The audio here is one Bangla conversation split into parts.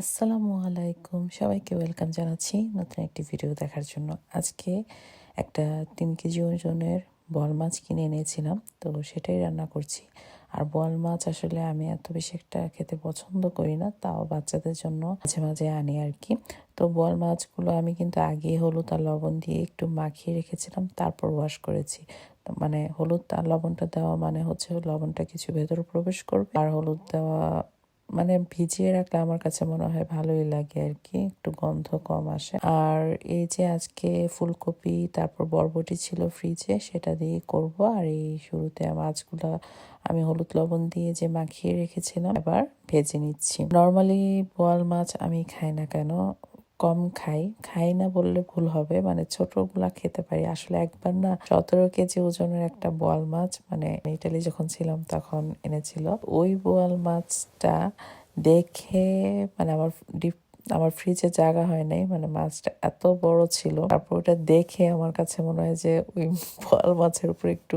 আসসালামু আলাইকুম। সবাইকে ওয়েলকাম জানাচ্ছি নতুন একটি ভিডিও দেখার জন্য। আজকে একটা তিন কেজি ওজনের বল মাছ কিনে এনেছিলাম, তো সেটাই রান্না করছি। আর বল মাছ আসলে আমি এত বেশি একটা খেতে পছন্দ করি না, তাও বাচ্চাদের জন্য মাঝে মাঝে আনি আর কি। তো বল মাছগুলো আমি কিন্তু আগে হলুদ আর লবণ দিয়ে একটু মাখিয়ে রেখেছিলাম, তারপর ওয়াশ করেছি। মানে হলুদ আর লবণটা দেওয়া মানে হচ্ছে লবণটা কিছু ভেতরে প্রবেশ করবে, আর হলুদ দেওয়া মানে ভিজিয়ে রাখলে আমার কাছে মনে হয় ভালোই লাগে আর কি একটু গন্ধ কম আসে। আর এই যে আজকে ফুলকপি, তারপর বরবটি ছিল ফ্রিজে সেটা দিয়ে করব। আর এই শুরুতে মাছগুলো আমি হলুদ লবণ দিয়ে যে মাখিয়ে রেখেছিলাম, এবার ভেজে নিচ্ছি। নর্মালি বোয়াল মাছ আমি খাই না কেন? কম খাই খাই না বললে ভুল হবে। মানে ছোটগুলা খেতে পারি। আসলে একবার না সতেরো কেজি ওজনের একটা বোয়াল মাছ মানে ইটালি যখন ছিলাম তখন এনেছিল। ওই বোয়াল মাছটা দেখে মানে আমার ডিপ, আমার ফ্রিজে জায়গা হয় নাই। মানে মাছটা এত বড় ছিল। তারপর ওটা দেখে আমার কাছে মনে হয় যে ওই বোয়াল মাছের উপর একটু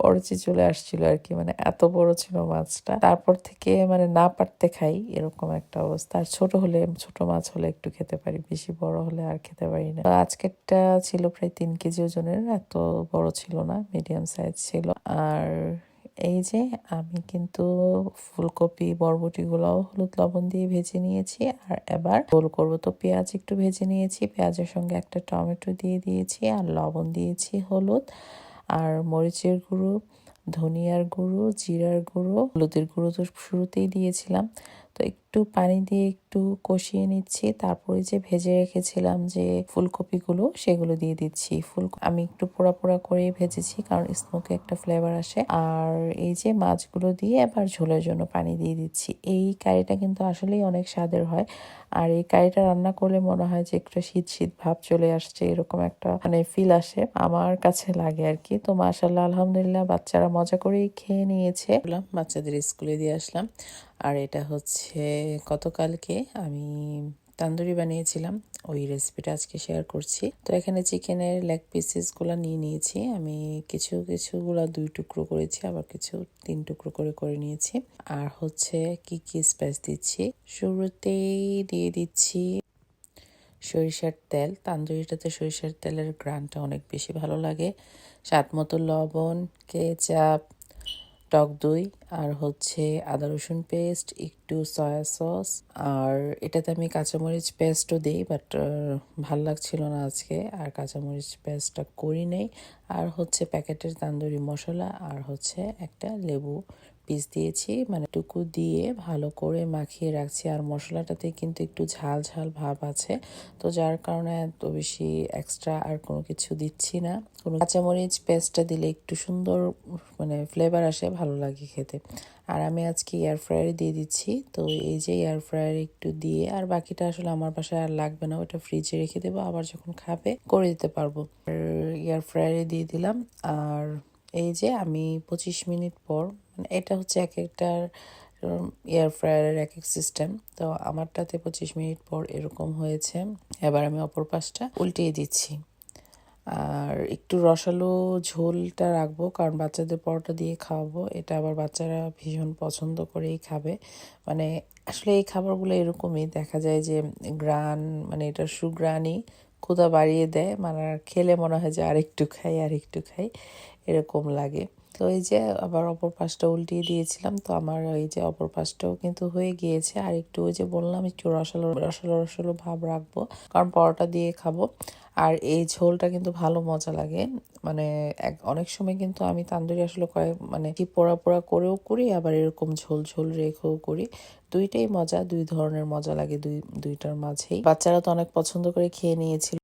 অরুচি চলে আসছিল আর কি মানে এত বড় ছিল মাছটা। তারপর থেকে মানে না পারতে খাই, এরকম একটা অবস্থা। আর ছোট হলে, ছোট মাছ হলে একটু খেতে পারি, বেশি বড় হলে আর খেতে পারি না। আজকেরটা ছিল প্রায় তিন কেজি ওজনের, এত বড় ছিল না মিডিয়াম সাইজ ছিল। আর এই যে আমি কিন্তু ফুলকপি, বরবটিগুলোও হলুদ লবণ দিয়ে ভেজে নিয়েছি। আর এবার গোল করব তো পেঁয়াজ একটু ভেজে নিয়েছি। পেঁয়াজের সঙ্গে একটা টমেটো দিয়ে দিয়েছি আর লবণ দিয়েছি হলুদ। আর মরিচের গুঁড়ো ধনিয়ার গুঁড়ো জিরার গুঁড়ো হলুদের গুঁড়ো তো শুরুতেই দিয়েছিলাম। তো একটু পানি দিয়ে একটু কষিয়ে নিচ্ছি। তারপরে যে ভেজে রেখেছিলাম যে ফুলকপিগুলো, সেগুলো দিয়ে দিচ্ছি। ফুল আমি একটু পোড়া পোড়া করে ভেজেছি কারণ স্মোকে একটা ফ্লেভার আসে। আর এই যে মাছগুলো দিয়ে আবার ঝোলের জন্য পানি দিয়ে দিচ্ছি। এই কারিটা কিন্তু আসলেই অনেক স্বাদের হয়। আর এই কারিটা রান্না করলে মনে হয় যে একটু শীত শীত ভাব চলে আসছে, এরকম একটা মানে ফিল আসে। আমার কাছে লাগে আর কি তো মাশাল্লাহ আলহামদুলিল্লাহ বাচ্চারা মজা করেই খেয়ে নিয়েছে। বাচ্চাদের স্কুলে দিয়ে আসলাম। আর এটা হচ্ছে গতকালকে আমি তান্দুরি বানিয়েছিলাম। ওই রেসিপিটা আজকে শেয়ার করছি। তো এখানে চিকেনের লেগ পিসেসগুলো নিয়ে নিয়েছি। আমি কিছু কিছুগুলো দুই টুকরো করেছি, আবার কিছু তিন টুকরো করে করে নিয়েছি। আর হচ্ছে কি কি স্পাইস দিচ্ছি? শুরুতেই দিয়ে দিচ্ছি সরিষার তেল। তান্দুরিটাতে সরিষার তেলের গ্রানটা অনেক বেশি ভালো লাগে। স্বাদ মতো লবণ, কেচাপ টক দই আর হচ্ছে আদা রসুন পেস্ট একটু সয়া সস আর এটাতে আমি কাঁচামরিচ পেস্টও দিই বাট ভালো লাগছিল না আজকে আর কাঁচামরিচ পেস্টটা করি নেই। আর হচ্ছে প্যাকেটের তান্দুরি মশলা আর হচ্ছে একটা লেবু পিস দিয়েছি মানে টুকু দিয়ে ভালো করে মাখিয়ে রাখছি। আর মশলাটাতে কিন্তু একটু ঝাল ঝাল ভাব আছে। তো যার কারণে এত বেশি এক্সট্রা আর কোনো কিছু দিচ্ছি না। কোনো কাঁচামরিচ পেস্টটা দিলে একটু সুন্দর মানে ফ্লেভার আসে, ভালো লাগে খেতে। আর আমি আজকে এয়ার ফ্রায়ারে দিয়ে দিচ্ছি। তো এই যে এয়ার ফ্রায়ারে একটু দিয়ে, আর বাকিটা আসলে আমার বাসায় আর লাগবে না, ওটা ফ্রিজে রেখে দেবো। আবার যখন খাবে, করে দিতে পারব। এয়ার ফ্রায়ারে দিয়ে দিলাম। আর এই যে আমি পঁচিশ মিনিট পর মানে এটা হচ্ছে এক একটার এয়ার ফ্রায়ারের এক এক সিস্টেম তো আমারটাতে পঁচিশ মিনিট পর এরকম হয়েছে। এবার আমি অপর পাশটা উল্টিয়ে দিচ্ছি। আর একটু রসালো ঝোলটা রাখব, কারণ বাচ্চাদের পরোটা দিয়ে খাওয়াবো। এটা আবার বাচ্চারা ভীষণ পছন্দ করেই খাবে। মানে আসলে এই খাবারগুলো এরকমই। দেখা যায় যে গ্রান মানে এটা সুগ্রানই ক্ষুদা বাড়িয়ে দেয় মানে খেলে মনে হয় যে আরেকটু খাই আর একটু খাই, এরকম লাগে। তো এই যে আবার অপর পাশটা উল্টিয়ে দিয়েছিলাম, তো আমার এই যে অপর পাশটাও কিন্তু হয়ে গিয়েছে। আর একটু ওই যে বললাম, একটু রসালো রসালো রসালো ভাব রাখব, কারণ পরোটা দিয়ে খাব। আর এই ঝোলটা কিন্তু ভালো মজা লাগে। মানে এক, অনেক সময় কিন্তু আমি তান্দুরি আসলে কয়েক মানে কি পোড়া পোড়া করেও করি, আবার এরকম ঝোল ঝোল রেখেও করি। দুইটাই মজা, দুই ধরনের মজা লাগে দুই, দুইটার মাঝেই। বাচ্চারা তো অনেক পছন্দ করে খেয়ে নিয়েছিল।